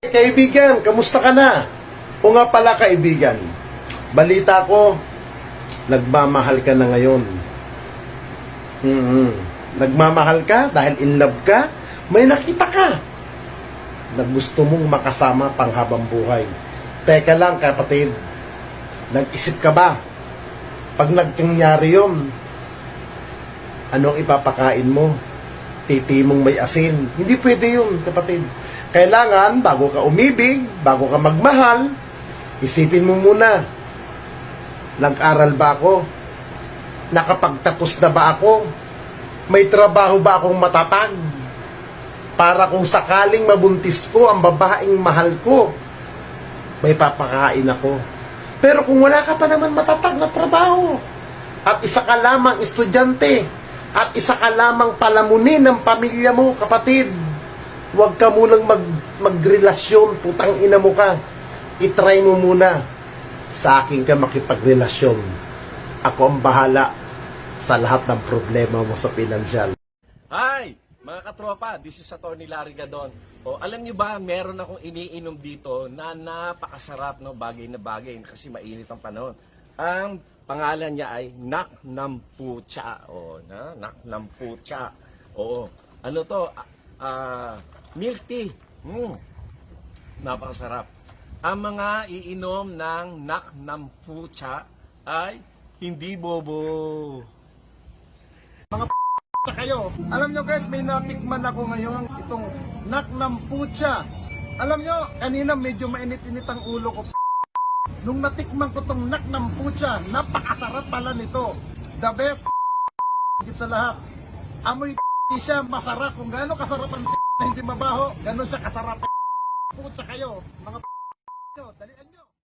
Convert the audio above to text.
Kaibigan, kamusta ka na? O nga pala kaibigan, balita ko, nagmamahal ka na ngayon. mm Nagmamahal ka dahil in love ka, may nakita ka na gusto mong makasama panghabang buhay. Teka lang kapatid, nag-isip ka ba? Pag nagkangyari yun, anong ipapakain mo? Titi mong may asin. Hindi pwede yun, kapatid. Kailangan, bago ka umibig, bago ka magmahal, isipin mo muna, nag-aral ba ako? Nakapagtapos na ba ako? May trabaho ba akong matatag? Para kung sakaling mabuntis ko ang babaeng mahal ko, may papakain ako. Pero kung wala ka pa naman matatag na trabaho, at isa ka lamang estudyante, at isa ka lamang palamunin ng pamilya mo, kapatid, huwag ka munang mag, magrelasyon, putang ina mo ka. Itry mo muna. Sa akin ka makipagrelasyon. Ako ang bahala sa lahat ng problema mo sa pinansyal. Hi! Mga katropa, this is Atty. Larry Gadon. O, alam niyo ba, meron akong iniinom dito na napakasarap, no? bagay na bagay, kasi mainit ang panahon. Ang pangalan niya ay Nak Nampucha. O, na? Nak Nampucha. Oo. Ano to? Ah, milk tea. Mm. Napakasarap. Ang mga iinom ng Nak Nampucha ay hindi bobo. na kayo. Alam nyo guys, may natikman ako ngayon itong nak ng putya. Alam nyo, kanina medyo mainit-init ang ulo ko. Nung natikman ko tong nak ng putya, napakasarap pala nito. The best sa lahat. Amoy siya, masarap. Kung gaano kasarap ang na hindi mabaho, ganon siya kasarap. Putya kayo, mga dalian nyo.